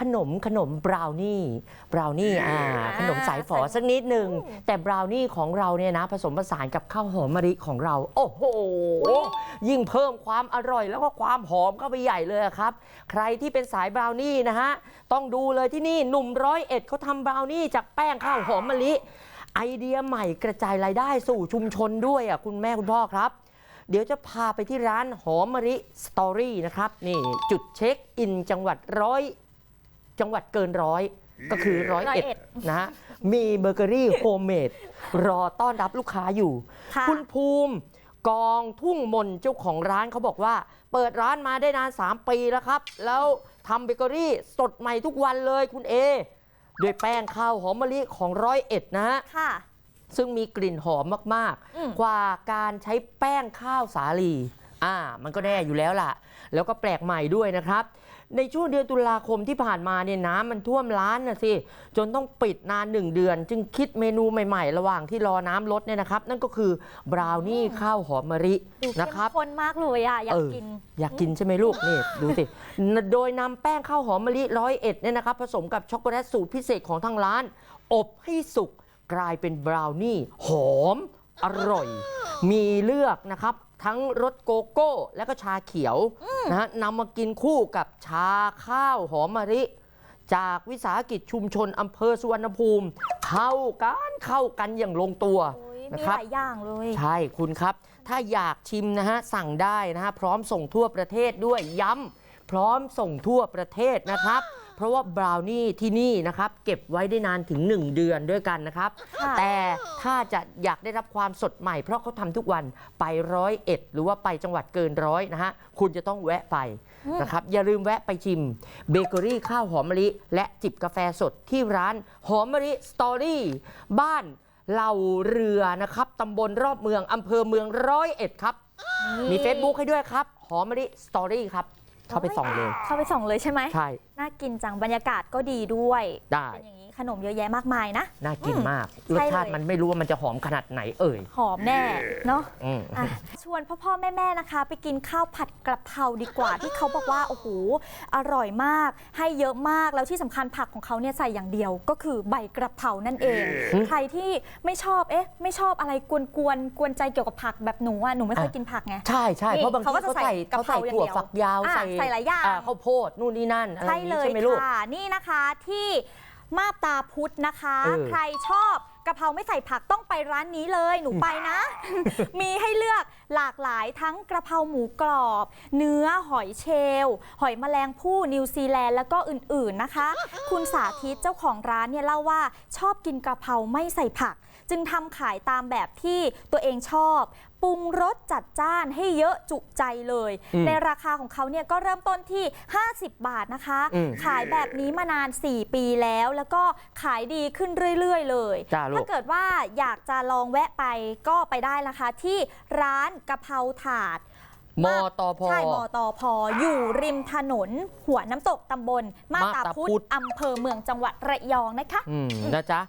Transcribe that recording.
ขนมขนมบราวนี่บราวนี่อ่าขนมสายฝอสักนิดหนึ่งแต่บราวนี่ของเราเนี่ยนะ ผสมผสานกับข้าวหอมมะลิของเรา โอ้โห ยิ่งเพิ่มความอร่อยแล้วก็ความหอมเข้าไปใหญ่เลยอะครับ ใครที่เป็นสายบราวนี่นะฮะ ต้องดูเลยที่นี่หนุ่มร้อยเอ็ดเขาทำบราวนี่จากแป้งข้าวหอมมะลิ ไอเดียใหม่กระจายรายได้สู่ชุมชนด้วยอะคุณแม่คุณพ่อครับเดี๋ยวจะพาไปที่ร้านหอมมะลิสตอรี่นะครับ นี่จุดเช็คอินจังหวัดร้อย จังหวัดเกินร้อยก็คือร้อยร้อยเอ็ดเอ็ดนะฮะมีเบเกอรี่โฮมเมดรอต้อนรับลูกค้าอยู่ค่ะคุณภูมิกองทุ่งมนเจ้าของร้านเขาบอกว่า เปิดร้านมาได้นาน 3 ปีแล้วครับ แล้วทำเบเกอรี่สดใหม่ทุกวันเลยคุณเอด้วยแป้งข้าวหอมมะลิของร้อยเอ็ดนะฮะค่ะซึ่งมีกลิ่นหอมมากอืมๆกว่าการใช้แป้งข้าวสาลี อ่า มันก็แน่อยู่แล้วล่ะ แล้วก็แปลกใหม่ด้วยนะครับ ในช่วงเดือนตุลาคมที่ผ่านมาเนี่ยน้ำมันท่วมร้านนะสิ จนต้องปิดนานหนึ่งเดือน จึงคิดเมนูใหม่ๆ ระหว่างที่รอน้ำลดเนี่ยนะครับ นั่นก็คือบราวนี่ข้าวหอมมะลิดูเข้นะมครับ ข้นมากเลยอะ อยากเออกิน อยากกินใช่ไหมลูก นี่ ดูสิ โดยนำแป้งข้าวหอมมะลิร้อยเอ็ดเนี่ยนะครับผสมกับช็อกโกแลตสูตรพิเศษของทางร้าน อบให้สุกกลายเป็นบราวนี่ หอม อร่อย มีเลือกนะครับ ทั้งรสโกโก้และก็ชาเขียวนะฮะนำมากินคู่กับชาข้าวหอมมะลิ จากวิสาหกิจชุมชนอำเภอสุวรรณภูมิ เข้ากันเข้ากันอย่างลงตัวโอ้ยนะมีครัหบลายอย่างเลย ใช่คุณครับ ถ้าอยากชิมนะฮะ สั่งได้นะฮะ พร้อมส่งทั่วประเทศด้วยย้ำพร้อมส่งทั่วประเทศนะครับ เพราะว่าบราวนี่ที่นี่นะครับ เก็บไว้ได้นานถึง 1 เดือนด้วยกันนะครับค่ะแต่ถ้าจะอยากได้รับความสดใหม่ เพราะเขาทำทุกวันไปร้อยเอ็ดหรือว่าไปจังหวัดเกินร้อยนะฮะคุณจะต้องแวะไปนะครับ อย่าลืมแวะไปชิมเบเกอรี่ข้าวหอมมะลิ และจิบกาแฟสดที่ร้านหอมมะลิสตอรี่บ้านเหล่าเรือนะครับตำบลรอบเมืองอำเภอเมืองร้อยเอ็ดครับ มี Facebook ให้ด้วยครับ หอมมะลิสตอรี่ครับ เข้าไปส่องเลย เข้าไปส่องเลยใช่ไหม ใช่น่ากินจังบรรยากาศก็ดีด้วย ได้ เป็นอย่างนี้ขนมเยอะแยะมากมายนะ น่ากินมากรใช่สเลยชาติมันไม่รู้ว่ามันจะหอมขนาดไหนเอ่ย หอมแน่เนาะอืม อะชวนพ่อพ่อแม่แม่ๆนะคะ ไปกินข้าวผัดกระเพราดีกว่า ที่เขาบอกว่าโอ้โหอร่อยมาก ให้เยอะมากแล้วที่สำคัญผักของเขาเนี่ยใส่อย่างเดียว ก็คือใบกระเพรานั่นเอง อืม ใครที่ไม่ชอบเอ๊ะ ไม่ชอบอะไรกวนกวนๆกวนใจเกี่ยวกับผักแบบหนูอะหนูไม่ค่อยอะกินผักไง ใช่ใช่นี่เพราะบางทีเขาก็จะเขาใส่ใส่กะเขาเพราใส่อย่างถั่วเดียวฝักยาวอะใส่ใส่หลายอย่างอ่ข้าวโพดนู่นนี่นั่นอะไรอใช่ย่างเลนี้ยใช่ไหมลูกค่ะ นี่นะคะที่มาบตาพุธนะคะเออใครชอบ กะเพราไม่ใส่ผักต้องไปร้านนี้เลยหนูไปนะ มีให้เลือกหลากหลายทั้งกระเพราหมูกรอบ เนื้อหอยเชลล์หอยแมลงภู่นิวซีแลนด์แล้วก็อื่นๆนะคะ คุณสาธิตเจ้าของร้านเนี่ยเล่าว่าชอบกินกระเพราไม่ใส่ผัก จึงทำขายตามแบบที่ตัวเองชอบปรุงรสจัดจ้านให้เยอะจุใจเลยอืมในราคาของเขาเนี่ยก็เริ่มต้นที่ 50 บาทนะคะอืมขายแบบนี้มานาน 4 ปีแล้ว แล้วก็ขายดีขึ้นเรื่อย ๆ เลยจ้าลูก ถ้าเกิดว่าอยากจะลองแวะไปก็ไปได้นะคะ ที่ร้านกะเพราถาด มอตอพอ ใช่มอตอพออยู่ริมถนน หัวน้ำตกตำบล มามาตาตาพุพุธธ อำเภอเมืองจังหวัดระยองนะคะ อืมนะจ๊ะ